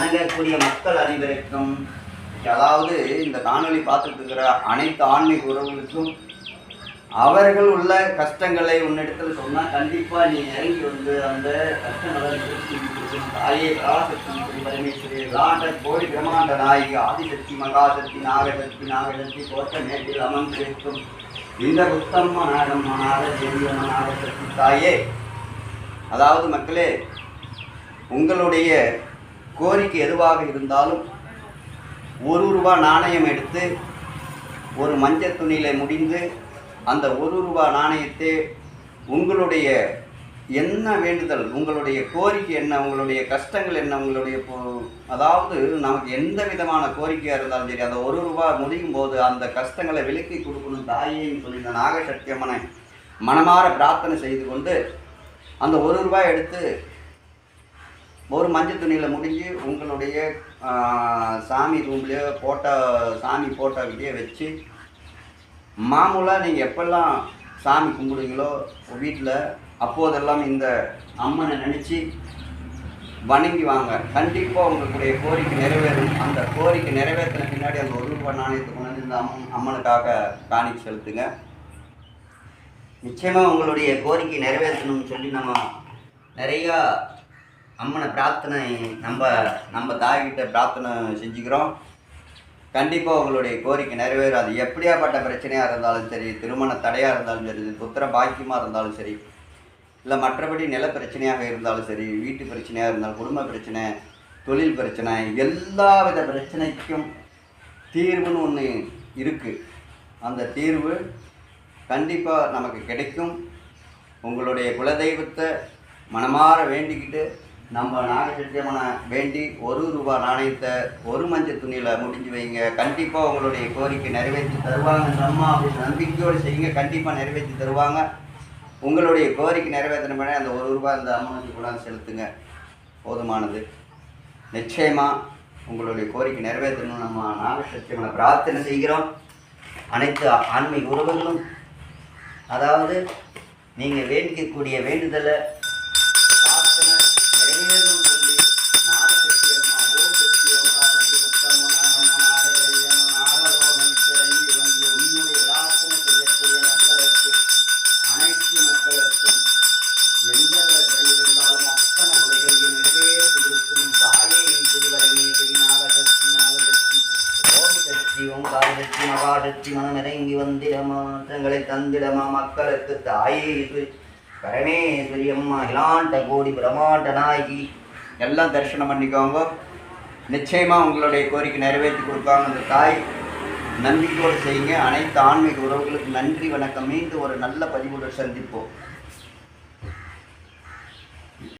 அணுகக்கூடிய மக்கள் அனைவருக்கும் அதாவது இந்த காணொலி பார்த்துட்டு இருக்கிற அனைத்து ஆன்மீக உறவுகளுக்கும் அவர்கள் உள்ள கஷ்டங்களை உன்னிடத்தில் சொன்னால் கண்டிப்பாக நீ இறங்கி வந்து அந்த கஷ்டங்களை தாயே பராசக்தி பரமேஸ்வரி லாண்ட கோடி பிரம்மாண்ட நாயகி ஆதிசக்தி மகாசக்தி நாகசக்தி நாகசக்தி கோட்ட மேட்டில் அமர்ந்திருக்கும் இந்த புத்தம்ம நாடம்ம நாட தேவியம்ம சக்தி தாயே. அதாவது மக்களே உங்களுடைய கோரிக்கை எதுவாக இருந்தாலும் ஒரு ரூபா நாணயம் எடுத்து ஒரு மஞ்சள் துணியில் முடிந்து அந்த ஒரு ரூபா நாணயத்தை உங்களுடைய என்ன வேண்டுதல் உங்களுடைய கோரிக்கை என்ன உங்களுடைய கஷ்டங்கள் என்ன உங்களுடைய அதாவது நமக்கு எந்த விதமான கோரிக்கையாக இருந்தாலும் சரி அந்த ஒரு ரூபா முடியும் போது அந்த கஷ்டங்களை விலக்கி கொடுக்கணும் தாயேன்னு சொல்லி இந்த நாகசக்தியம்மனை மனமாற பிரார்த்தனை செய்து கொண்டு அந்த ஒரு ரூபாய் எடுத்து ஒரு மஞ்சள் துணியில் முடிஞ்சு உங்களுடைய சாமி ரூம்லேயோ ஃபோட்டோ சாமி ஃபோட்டோக்கிட்டே வச்சு மாமூலாக நீங்கள் எப்பெல்லாம் சாமி கும்பிடுவீங்களோ வீட்டில் அப்போதெல்லாம் இந்த அம்மனை நினச்சி வணங்கி வாங்க. கண்டிப்பாக உங்களுடைய கோரிக்கை நிறைவேறும். அந்த கோரிக்கை நிறைவேற்றின பின்னாடி அந்த ஒரு ரூபாய் நாணயத்தை கொண்டு வந்து இந்த அம்மன் அம்மனுக்காக காணிக்கை செலுத்துங்க. நிச்சயமாக உங்களுடைய கோரிக்கை நிறைவேற்றணும்னு சொல்லி நம்ம நிறையா அம்மனை பிரார்த்தனை நம்ம நம்ம தாய்கிட்ட பிரார்த்தனை செஞ்சுக்கிறோம். கண்டிப்பாக உங்களுடைய கோரிக்கை நிறைவேறும். அது எப்படியாப்பட்ட பிரச்சனையாக இருந்தாலும் சரி திருமண தடையாக இருந்தாலும் சரி புத்திர பாக்கியமாக இருந்தாலும் சரி இல்லை மற்றபடி நில பிரச்சனையாக இருந்தாலும் சரி வீட்டு பிரச்சனையாக இருந்தாலும் குடும்ப பிரச்சனை தொழில் பிரச்சனை எல்லா வித பிரச்சனைக்கும் தீர்வுன்னு ஒன்று இருக்குது அந்த தீர்வு கண்டிப்பாக நமக்கு கிடைக்கும். உங்களுடைய குலதெய்வத்தை மனமாற வேண்டிக்கிட்டு நம்ம நாகசத்தியமான வேண்டி ஒரு ரூபா நாணயத்தை ஒரு மஞ்சள் துணியில் முடிஞ்சு வைங்க. கண்டிப்பாக உங்களுடைய கோரிக்கை நிறைவேற்றி தருவாங்க. நம்ம அப்படின்னு நம்பிக்கையோடு செய்யுங்க. கண்டிப்பாக நிறைவேற்றி தருவாங்க. உங்களுடைய கோரிக்கை நிறைவேற்றின அந்த ஒரு ரூபாய் அந்த அம்மனுக்கு கூட செலுத்துங்க. போதுமானது. நிச்சயமாக உங்களுடைய கோரிக்கை நிறைவேற்றணும் நம்ம நாகசத்தியமான பிரார்த்தனை செய்கிறோம். அனைத்து ஆன்மீக உறவுகளும் அதாவது நீங்கள் வேண்டிக்கக்கூடிய வேண்டுதலை பிரார்த்தனை நிறைவேறணும்னு சொல்லி நாகசக்தி அம்மா ஓம் சக்தி ஓகாரண்டி புத்தம்ம நாகம்ம நாகதேவியம்ம நாகலோகம் திறங்கி வந்து உன்னுடைய பிரார்த்தனை செய்யக்கூடிய மக்களுக்கு அனைத்து மக்களுக்கும் எந்த குறை இருந்தாலும் அத்தனை குறைகளையும் நிறைவேற்றி கொடுக்கணும் தாயே திருவரமே திரு நாகசக்தி நாகசக்தி ஓம் சக்தி ஓங்காரசக்தி மனம் மனமிறங்கி வந்திடமா தங்களை தந்திடமா மக்களுக்கு தாயே இது. பரமேஸ்வரி அம்மா இலாண்ட கோடி பிரம்மாண்ட நாயகி. எல்லாம் தரிசனம் பண்ணிக்கோங்க. நிச்சயமாக உங்களுடைய கோரிக்கை நிறைவேற்றி கொடுப்பாங்க அந்த தாய். நன்றியோடு செய்யுங்க. அனைத்து ஆன்மீக உறவுகளுக்கு நன்றி வணக்கம். மீண்டும் ஒரு நல்ல பதிவுடன் சந்திப்போம்.